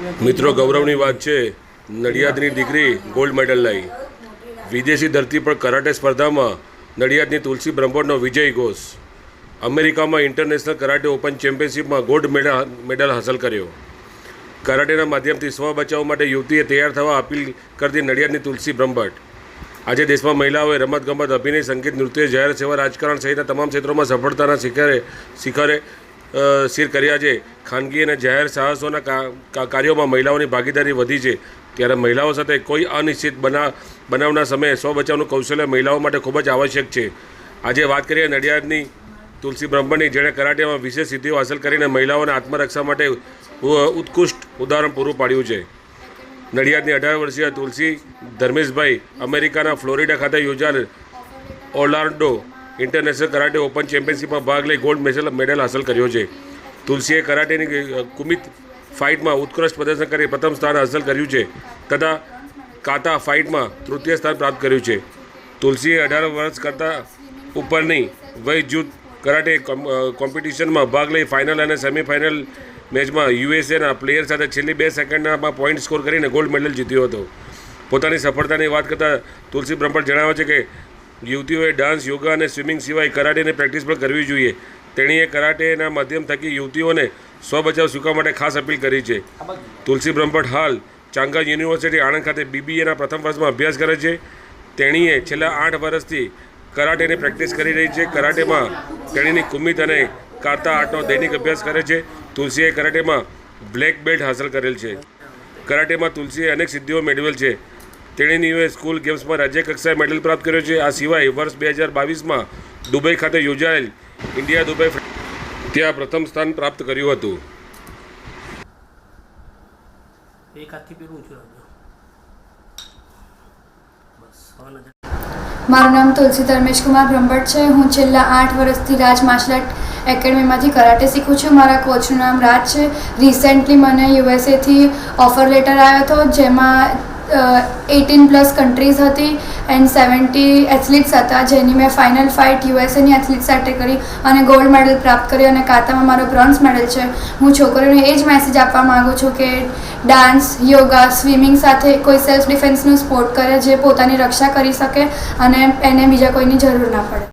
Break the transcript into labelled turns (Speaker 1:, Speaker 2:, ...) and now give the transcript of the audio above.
Speaker 1: મિત્રો, ગૌરવની વાત છે, નડિયાદની દીકરી ગોલ્ડ મેડલ લાવી વિદેશી ધરતી પર કરાટે સ્પર્ધામાં નડિયાદની તુલસી બ્રહ્મોડનો વિજય ઘોષ. અમેરિકામાં ઇન્ટરનેશનલ કરાટે ઓપન ચેમ્પિયનશિપમાં ગોલ્ડ મેડલ મેડલ હાંસલ કર્યો. કરાટેના માધ્યમથી સ્વ બચાવ માટે યુવતીએ તૈયાર થવા અપીલ કરતી નડિયાદની તુલસી બ્રહ્મભટ્ટ આજે દેશમાં મહિલાઓએ રમતગમત અભિનય, સંગીત, નૃત્ય, જાહેર સેવા, રાજકારણ સહિતના તમામ ક્ષેત્રોમાં સફળતાના શિખરે શિખરે અ, કર્યા છે. ખાનગી અને જાહેર સાહસોના કા- કાર્યોમાં મહિલાઓની ભાગીદારી વધી છે. ત્યારે મહિલાઓ સાથે કોઈ અનિશ્ચિત બના બનાવના સમયે સ્વ બચાવનું કૌશલ્ય મહિલાઓ માટે ખૂબ જ આવશ્યક છે. આજે વાત કરીએ નડિયાદની તુલસી બ્રહ્મણની જેણે કરાટેમાં વિશેષ સિદ્ધિઓ હાંસલ કરીને મહિલાઓને આત્મરક્ષા માટે ઉત્કૃષ્ટ ઉદાહરણ પૂરું પાડ્યું છે. નડિયાદની અઢાર વર્ષીય તુલસી ધર્મેશભાઈ અમેરિકાના ફ્લોરિડા ખાતે યોજાયેલ ઓર્લાન્ડો ઇન્ટરનેશનલ કરાટે ઓપન ચેમ્પિયનશિપમાં ભાગ લઈ ગોલ્ડ મેડલ મેડલ હાંસલ કર્યો છે. તુલસીએ કરાટેની કુમિત ફાઇટમાં ઉત્કૃષ્ટ પ્રદર્શન કરી પ્રથમ સ્થાન હાંસલ કર્યું છે તથા કાતા ફાઇટમાં તૃતીય સ્થાન પ્રાપ્ત કર્યું છે. તુલસીએ અઢાર વર્ષ કરતાં ઉપરની વય જૂથ કરાટે કોમ- કોમ્પિટિશનમાં ભાગ લઈ ફાઇનલ અને સેમિફાઇનલ મેચમાં યુએસએના પ્લેયર સાથે છેલ્લી બે સેકન્ડમાં પોઈન્ટ સ્કોર કરીને ગોલ્ડ મેડલ જીત્યો હતો. પોતાની સફળતાની વાત કરતાં તુલસી બ્રહ્મણ જણાવે છે કે યુવતીઓએ ડાન્સ, યોગા અને સ્વિમિંગ સિવાય કરાટેની પ્રેક્ટિસ પણ કરવી જોઈએ. તેણીએ કરાટેના માધ્યમ થકી યુવતીઓને સ્વ બચાવ શીખવા માટે ખાસ અપીલ કરી છે. તુલસી બ્રહ્મભટ્ટ હાલ ચાંગા યુનિવર્સિટી આણંદ ખાતે બીબીએના પ્રથમ વર્ષમાં અભ્યાસ કરે છે. તેણીએ છેલ્લા આઠ વર્ષથી કરાટેની પ્રેક્ટિસ કરી રહી છે. કરાટેમાં તેણીની કુમિત અને કાતા આર્ટનો દૈનિક અભ્યાસ કરે છે. તુલસીએ કરાટેમાં બ્લેક બેલ્ટ હાંસલ કરેલ છે. કરાટેમાં તુલસીએ અનેક સિદ્ધિઓ મેળવેલ છે. તેણીની સ્કૂલ ગેમ્સમાં રાજ્ય કક્ષાએ મેડલ પ્રાપ્ત કર્યો છે. આ સિવાય વર્ષ બે હજાર બાવીસમાં દુબઈ ખાતે યોજાયેલ ઇન્ડિયા દુબઈ ત્યાં પ્રથમ સ્થાન પ્રાપ્ત કર્યું હતું.
Speaker 2: મારું નામ તુલસી ધર્મેશ કુમાર બ્રહ્મભટ્ટ છે. હું છેલ્લા આઠ વર્ષથી રાજ માર્શલ આર્ટ એકેડમીમાંથી કરાટે શીખું છું. મારા કોચનું નામ રાજ છે. રિસેન્ટલી મને યુએસએથી ઓફર લેટર આવ્યો હતો જેમાં એટીન પ્લસ કન્ટ્રીઝ હતી એન્ડ સેવન્ટી એથ્લીટ્સ હતા જેની મેં ફાઇનલ ફાઇટ યુએસએની એથ્લીટ સાથે કરી અને ગોલ્ડ મેડલ પ્રાપ્ત કર્યો અને કાતામાં મારો બ્રોન્ઝ મેડલ છે. હું છોકરીઓને એ જ મેસેજ આપવા માગું છું કે ડાન્સ યોગા સ્વિમિંગ સાથે કોઈ સેલ્ફ ડિફેન્સનું સ્પોર્ટ કરે જે પોતાની રક્ષા કરી શકે અને એને બીજા કોઈની જરૂર ના પડે.